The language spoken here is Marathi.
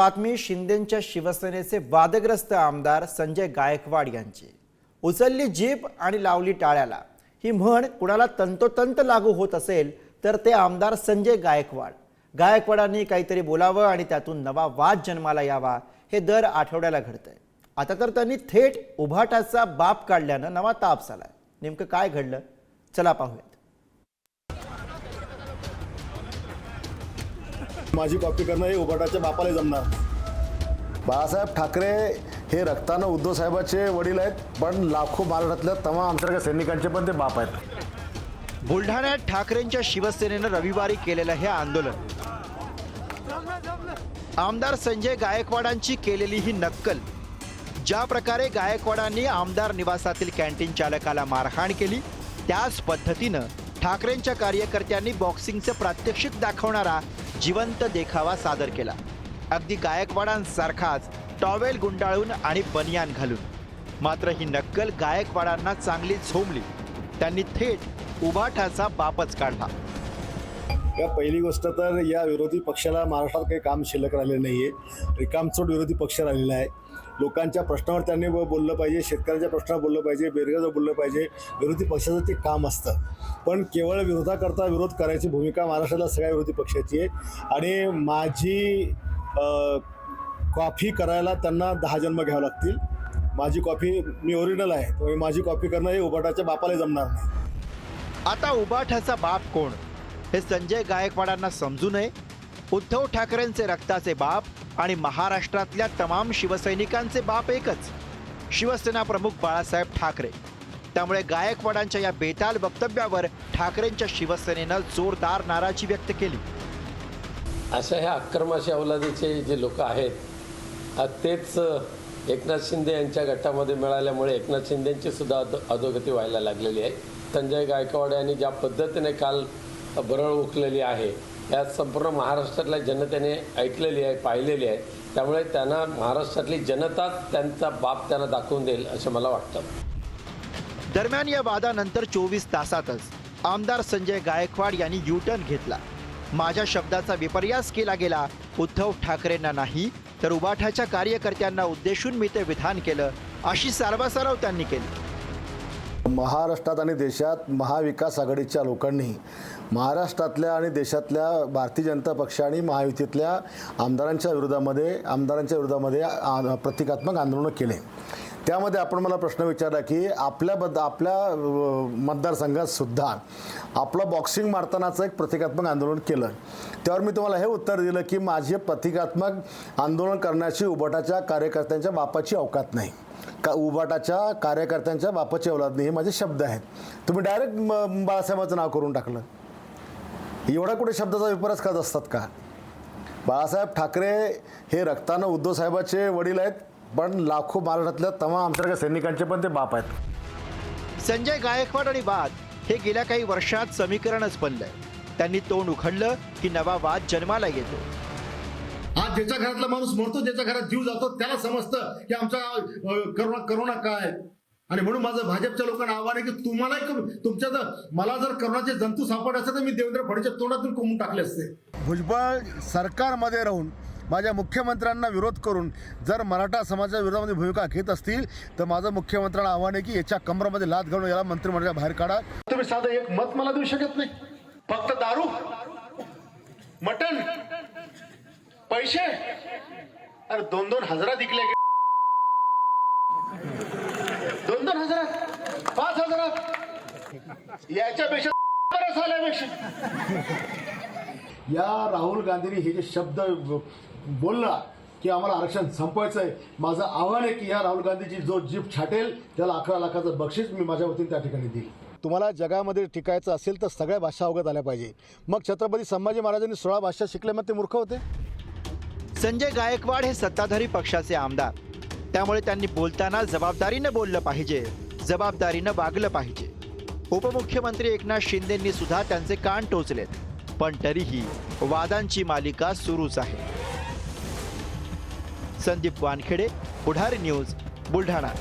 बातमी शिंदेच्या शिवसेनेचे वादग्रस्त आमदार संजय गायकवाड यांची. उचलली जीप आणि लावली टाळ्याला. ही म्हण कुणाला तंतोतंत लागू होत असेल तर ते आमदार संजय गायकवाड. गायकवाडांनी काहीतरी बोलावं आणि त्यातून नवा वाद जन्माला यावा हे दर आठवड्याला घडतंय. आता तर त्यांनी थेट उभाटाचा बाप काढल्यानं नवा ताप झालाय. नेमकं काय घडलं? चला पाहूयात. माझी कॉपी करणं हे उभाटाच्या बापाला जमणार. बाळासाहेब ठाकरे हे रक्तानं उद्धव साहेबाचे वडील आहेत पण लाखो महाराष्ट्रातल्या तमाम आमच्यासारख्या सैनिकांचे पण ते बाप आहेत. बुलढाण्यात ठाकरेंच्या शिवसेनेनं रविवारी केलेलं हे आंदोलन. आमदार संजय गायकवाडांची केलेली ही नक्कल. ज्या प्रकारे गायकवाडांनी आमदार निवासातील कॅन्टीन चालकाला मारहाण केली त्याच पद्धतीनं ठाकरेंच्या कार्यकर्त्यांनी बॉक्सिंगचं प्रात्यक्षिक दाखवणारा जिवंत देखावा सादर केला. अगदी गायकवाडांसारखाच टॉवेल गुंडाळून आणि बनियान घालून. मात्र ही नक्कल गायकवाडांना चांगली झोंबली. त्यांनी थेट उभाठाचा बापच काढला. या पहिली गोष्ट तर या विरोधी पक्षाला महाराष्ट्रात काही काम शिल्लक राहिलेलं नाही आहे रिकामचोट विरोधी पक्ष राहिलेला आहे. लोकांच्या प्रश्नावर त्यांनी बोललं पाहिजे शेतकऱ्यांच्या प्रश्नावर बोललं पाहिजे बेरोजगार बोललं पाहिजे विरोधी पक्षाचं ते काम असतं. पण केवळ विरोधाकरता विरोध करायची भूमिका महाराष्ट्रातल्या सगळ्या विरोधी पक्षाची आहे. आणि माझी कॉफी करायला त्यांना दहा जन्म घ्यावं लागतील. माझी कॉफी मी ओरिजिनल आहे त्यामुळे माझी कॉफी करणं हे उभाटाच्या बापाला जमणार नाही. आता उबाठाचा बाप कोण? हे संजय गायकवाडांना समजू नये. उद्धव ठाकरेंचे रक्ताचे बाप आणि महाराष्ट्रातल्या तमाम शिवसैनिकांचे बाप एकच शिवसेना प्रमुख बाळासाहेब ठाकरे. त्यामुळे गायकवाडांच्या या बेताल वक्तव्यावर ठाकरेंच्या शिवसेनेनं जोरदार नाराजी व्यक्त केली. अशा ह्या अक्रमाशी अवलादीचे जे लोक आहेत तेच एकनाथ शिंदे यांच्या गटामध्ये मिळाल्यामुळे एकनाथ शिंदेची सुद्धा अधोगती व्हायला लागलेली आहे. संजय गायकवाड यांनी ज्या पद्धतीने काल बरळ उकलेली आहे या संपूर्ण महाराष्ट्रातल्या जनतेने ऐकलेली आहे पाहिलेली आहे. त्यामुळे त्यांना महाराष्ट्रातली जनताच त्यांचा बाप त्यांना दाखवून देईल असं मला वाटतं. दरम्यान या वादानंतर चोवीस तासातच आमदार संजय गायकवाड यांनी युटर्न घेतला. माझ्या शब्दाचा विपर्यास केला गेला उद्धव ठाकरेंना नाही तर उबाठाच्या कार्यकर्त्यांना उद्देशून मी ते विधान केलं अशी सारवासारव त्यांनी केली. महाराष्ट्रात आणि देशात महाविकास आघाडीच्या लोकांनी महाराष्ट्रातल्या आणि देशातल्या भारतीय जनता पक्ष आणि महायुतीतल्या आमदारांच्या विरोधामध्ये आमदारांच्या विरोधामध्ये आ- प्रतिकात्मक आंदोलनं केले. त्यामध्ये आपण मला प्रश्न विचारला की आपल्याबद्द आपल्या अ, मतदारसंघात सुद्धा आपलं बॉक्सिंग मारतानाचं एक प्रतिकात्मक आंदोलन केलं. त्यावर मी तुम्हाला हे उत्तर दिलं की माझे प्रतिकात्मक आंदोलन करण्याची उबटाच्या कार्यकर्त्यांच्या बापाची अवकात नाही. का उबाटाच्या कार्यकर्त्यांच्या बापाची अवलाद नाही हे माझे शब्द आहेत. तुम्ही डायरेक्ट बाळासाहेबाचं नाव करून टाकलं. एवढा कुठे शब्दाचा विपरास करत असतात का? बाळासाहेब ठाकरे हे रक्तानं उद्धव साहेबाचे वडील आहेत. पण लाखो महाराष्ट्रातल्या तमाम आमच्यासारख्या सैनिकांचे पण ते बाप आहेत. संजय गायकवाड आणि वाद हे गेल्या काही वर्षात समीकरणच बनलंय. त्यांनी तोंड उघडलं की नवा वाद जन्माला येतो. आज ज्याच्या घरातला माणूस मरतो ज्याच्या घरात जीव जातो त्याला समजतं की आमचा करोना करोना काय आणि म्हणून माझं भाजपच्या लोकांना आव्हान आहे की तुम्हाला तुमच्या जर मला जर करोनाचे जंतू सापडले असते तर मी देवेंद्र फडणवीसच्या तोंडातून कोंबून टाकले असते. भुजबळ सरकारमध्ये राहून माझ्या मुख्यमंत्र्यांना विरोध करून जर मराठा समाजाच्या विरोधामध्ये भूमिका घेत असतील तर माझं मुख्यमंत्र्यांना आव्हान आहे की याच्या कमरामध्ये लाद घालून याला मंत्रिमंडळाच्या बाहेर काढा. तुम्ही साधं एक मत मला देऊ शकत नाही. फक्त दारू मटन पैसे. अरे दोन दोन हजारात विकले दोन दोन हजारात पाच हजारात. याच्यापेक्षा या राहुल गांधींनी हे जे शब्द बोलला की आम्हाला आरक्षण संपवायचं आहे माझं आव्हान आहे की या राहुल गांधीची जो जीप छाटेल त्याला अकरा लाखाचं बक्षीस मी माझ्या वतीने त्या ठिकाणी देईल. तुम्हाला जगामध्ये टिकायचं असेल तर सगळ्या भाषा अवगत आल्या पाहिजे. मग छत्रपती संभाजी महाराजांनी सोळा भाषा शिकले मग ते मूर्ख होते? संजय गायकवाड हे सत्ताधारी पक्षाचे आमदार. त्यामुळे त्यांनी बोलताना जबाबदारीनं बोललं पाहिजे. जबाबदारीनं वागलं पाहिजे. उपमुख्यमंत्री एकनाथ शिंदेंनी सुद्धा त्यांचे कान टोचलेत. पण तरीही वादांची मालिका सुरूच आहे. संदीप वानखेडे पुढारी न्यूज बुलढाणा.